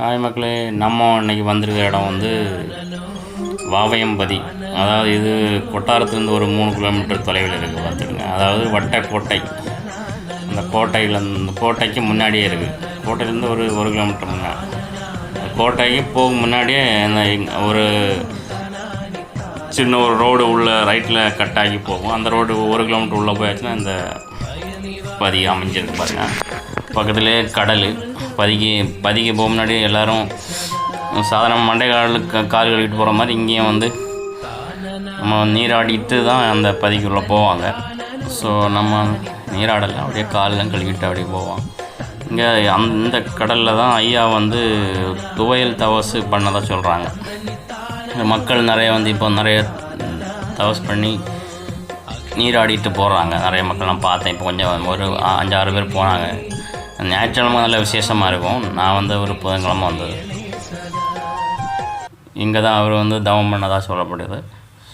Hi மக்களே நம்ம இன்றைக்கி வந்திருக்கிற இடம் வந்து வாவையம்பதி. அதாவது இது கொட்டாரத்துலேருந்து ஒரு மூணு கிலோமீட்டர் தொலைவில் இருக்குது பார்த்துருங்க அதாவது வட்டக்கோட்டை அந்த கோட்டையில் அந்த கோட்டைக்கு முன்னாடியே இருக்குது கோட்டையிலேருந்து ஒரு ஒரு கிலோமீட்டர் முன்னாடி கோட்டைக்கு போக முன்னாடியே அந்த ஒரு சின்ன ஒரு ரோடு உள்ள ரைட்டில் கட் ஆகி போகும். அந்த ரோடு ஒரு கிலோமீட்டர் உள்ளே போயாச்சுன்னா இந்த பதி அமைஞ்சிருக்கு பாருங்கள் பக்கத்துலேயே கடல். பதுக்கி பதிக்கு போக முன்னாடி எல்லோரும் சாதாரண மண்டை காலுக்கு கால் கழுவிட்டு போகிற மாதிரி இங்கேயும் வந்து நம்ம நீராடிட்டு தான் அந்த பதிக்குள்ளே போவாங்க. ஸோ நம்ம நீராடலாம் அப்படியே காலெலாம் கழுவிட்டு அப்படியே போவோம். இங்கே அந்த கடலில் தான் ஐயா வந்து துவையல் தவசு பண்ணதாக சொல்கிறாங்க மக்கள் நிறைய வந்து இப்போ நிறைய தவஸ் பண்ணி நீராடிட்டு போகிறாங்க நிறைய மக்கள் நான் பார்த்தேன். இப்போ கொஞ்சம் ஒரு அஞ்சாறு பேர் போனாங்க. ஞாயிற்றுக்கிழமை நல்ல விசேஷமாக இருக்கும். நான் வந்து ஒரு புதன்கிழமை வந்தது. இங்கே தான் அவர் வந்து தவம் பண்ணதாக சொல்லப்படுது.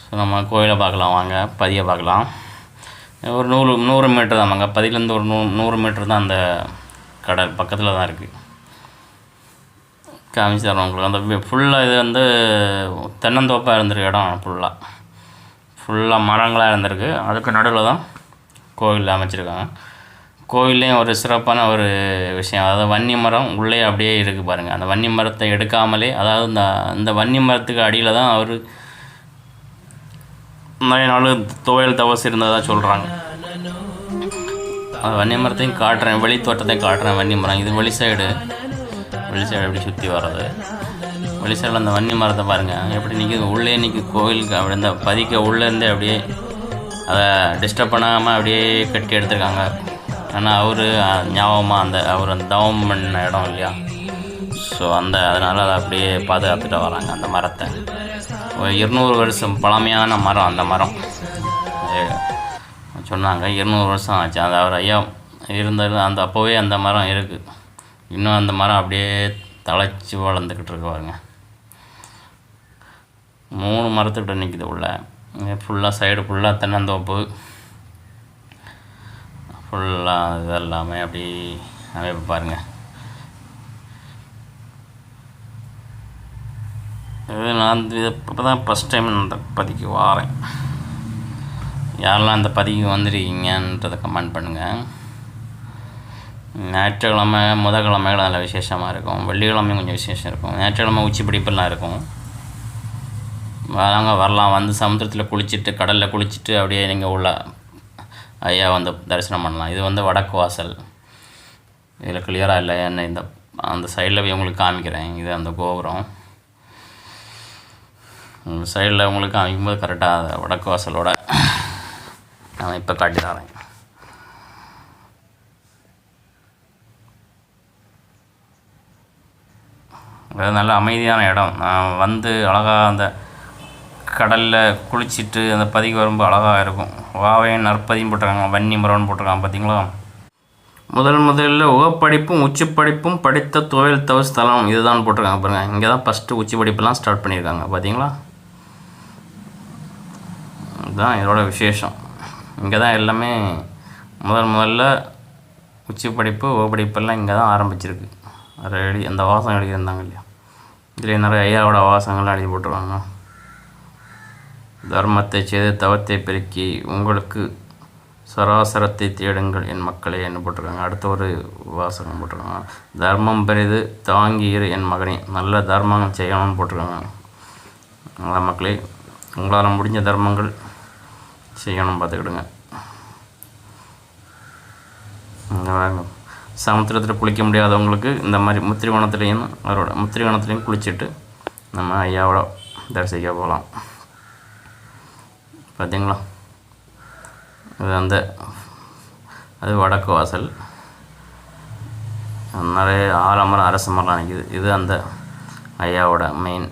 ஸோ நம்ம கோயிலை பார்க்கலாம் வாங்க. பதியை பார்க்கலாம். ஒரு நூறு நூறு மீட்டர் தான் வாங்க பதிலேருந்து ஒரு நூ நூறு மீட்டர் தான் அந்த கடல் பக்கத்தில் தான் இருக்குது காமிச்சு தரோம் உங்களுக்கு. அந்த ஃபுல்லாக இது வந்து தென்னந்தோப்பாக இருந்திருக்கு இடம் ஃபுல்லாக ஃபுல்லாக மரங்களாக இருந்திருக்கு. அதுக்கு நடுவில் தான் கோவில் அமைச்சிருக்காங்க. கோவில்லையும் ஒரு சிறப்பான ஒரு விஷயம். அதாவது வன்னி மரம் உள்ளே அப்படியே இருக்குது பாருங்கள் அந்த வன்னி மரத்தை எடுக்காமலே அதாவது இந்த அந்த வன்னி மரத்துக்கு அடியில் தான் அவர் நிறைய நாள் துவையல் தவசு இருந்ததாக சொல்கிறாங்க அந்த வன்னி மரத்தையும் காட்டுறேன் வெளி தோட்டத்தையும் காட்டுறேன் வன்னி மரம். இது வெளி சைடு வெளி சைடு எப்படி சுற்றி வர்றது? வெளி சைடில் அந்த வன்னி மரத்தை பாருங்கள் எப்படி நிற்கிது உள்ளே நிற்கி கோவிலுக்கு அப்படி இந்த பதிக்க உள்ளேருந்தே அப்படியே அதை டிஸ்டர்ப் பண்ணாமல் அப்படியே கட்டி எடுத்திருக்காங்க. ஆனால் அவர் ஞாபகமாக அந்த அவர் அந்த தவம் பண்ண இடம் இல்லையா? ஸோ அந்த அதனால் அதை அப்படியே பாதுகாத்துட்டு வராங்க அந்த மரத்தை. இருநூறு வருஷம் பழமையான மரம் அந்த மரம். சொன்னாங்க இருநூறு வருஷம் ஆச்சு. அது அவர் ஐயா இருந்தது அந்த அப்போவே அந்த மரம் இருக்குது இன்னும் அந்த மரம் அப்படியே தழைச்சி வளர்ந்துக்கிட்டு இருக்கு பாருங்க. மூணு மரத்துக்கிட்ட நிற்கிது உள்ள. ஃபுல்லாக சைடு ஃபுல்லாக தென்னந்தோப்பு. ஃபுல்லாக இது எல்லாமே அப்படி அமைப்பு பாருங்கள் இது நான் இது இப்போ தான் ஃபஸ்ட் டைம் இந்த பதிக்கு வாரேன். யாரெல்லாம் அந்த பதிக்கு வந்துருக்கீங்கன்றதை கமெண்ட் பண்ணுங்கள் ஞாயிற்றுக்கிழமை முதக்கிழமைகள் நல்ல விசேஷமாக இருக்கும். வெள்ளிக்கிழமையும் கொஞ்சம் விசேஷம் இருக்கும். ஞாயிற்றுக்கிழமை உச்சி பிடிப்பெல்லாம் இருக்கும். வராங்க வரலாம். வந்து சமுத்திரத்தில் குளிச்சுட்டு கடலில் குளிச்சுட்டு அப்படியே நீங்கள் உள்ள ஐயா வந்து தரிசனம் பண்ணலாம். இது வந்து வடக்கு வாசல். இதில் கிளியராக இல்லை என்ன இந்த அந்த சைடில் போய் உங்களுக்கு காமிக்கிறேன். இது அந்த கோபுரம். சைடில் உங்களுக்கு காமிக்கும்போது கரெக்டாக வடக்கு வாசலோட நான் இப்போ காட்டி தரேன். அது நல்ல அமைதியான இடம். நான் வந்து அழகாக அந்த கடலில் குளிச்சிட்டு அந்த பதிக்கு வரும்போது அழகாக இருக்கும். வாவையும் நற்பதியும் போட்டிருக்காங்க. வன்னி மரம்னு போட்டிருக்காங்க. பார்த்தீங்களா முதல் முதல்ல உகப்படிப்பும் உச்சி படிப்பும் படித்த தொழில் தவ ஸ்தலம் இதுதான் போட்டிருக்காங்க பாருங்கள் இங்கே தான் ஃபஸ்ட்டு உச்சி படிப்பெல்லாம் ஸ்டார்ட் பண்ணியிருக்காங்க. பார்த்தீங்களா இதுதான் இதோட விசேஷம். இங்கே தான் எல்லாமே முதல் முதல்ல உச்சி படிப்பு உகப்படிப்பெல்லாம் இங்கே தான் ஆரம்பிச்சிருக்கு. ரெடி எழுதி அந்த வாசகம் எழுதியிருந்தாங்க இல்லையா? இதில் நிறைய ஐயாவோட வாசங்கள்லாம் எழுதி போட்டுருவாங்க தர்மத்தை செய்து தவத்தை பெருக்கி உங்களுக்கு சராசரத்தை தேடுங்கள் என் மக்களே என்ன போட்டிருக்காங்க. அடுத்த ஒரு வாசகம் போட்டிருக்காங்க. தர்மம் பெரிது தாங்கி இரு என் மகனே. நல்ல தர்மம் செய்யணும்னு போட்டிருக்காங்க. அதான் மக்களே உங்களால் முடிஞ்ச தர்மங்கள் செய்யணும் பார்த்துக்கிடுங்க. சமுத்திரத்தில் குளிக்க முடியாதவங்களுக்கு இந்த மாதிரி முத்திரிவனத்துலேயும் அவரோட முத்திரிவனத்துலேயும் குளிச்சுட்டு நம்ம ஐயாவோட தரிசிக்க போகலாம் பார்த்தீங்களா இது அந்த அது வடக்கு வாசல். நிறைய ஆலமரம் அரச மரம் நிற்கிது இது அந்த ஐயாவோட மெயின்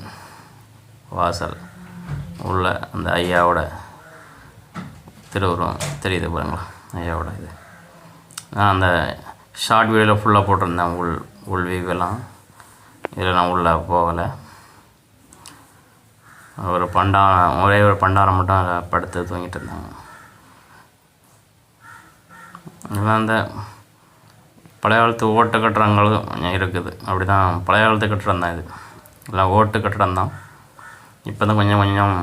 வாசல். உள்ள அந்த ஐயாவோட திருவுருவம் தெரியுது பாருங்களா? ஐயாவோட இது. நான் அந்த ஷார்ட் வீடியோவில் ஃபுல்லாக போட்டிருந்தேன் உள் உள் வீவெல்லாம் இதில் நான் உள்ளே போகலை. ஒரு பண்டாரம் ஒரே ஒரு பண்டாரம் மட்டும் படுத்து தூங்கிட்டு இருந்தாங்க. இதெல்லாம் அந்த பழைய காலத்து ஓட்டு கட்டுறங்களும் கொஞ்சம் இருக்குது. அப்படி தான் பழைய காலத்து கட்டிடம் தான் இது. இல்லை ஓட்டு கட்டிடம் தான். இப்போ தான் கொஞ்சம் கொஞ்சம்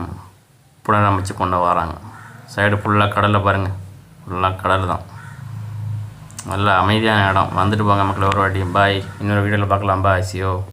புனரமைச்சு கொண்டு வராங்க. சைடு ஃபுல்லாக கடலில் பாருங்கள் ஃபுல்லாக கடல் தான். நல்ல அமைதியான இடம். வந்துட்டு போங்க மக்கள் ஒரு வாட்டி. பாய் இன்னொரு வீடியோவில் பார்க்கலாம். பாய் சியோ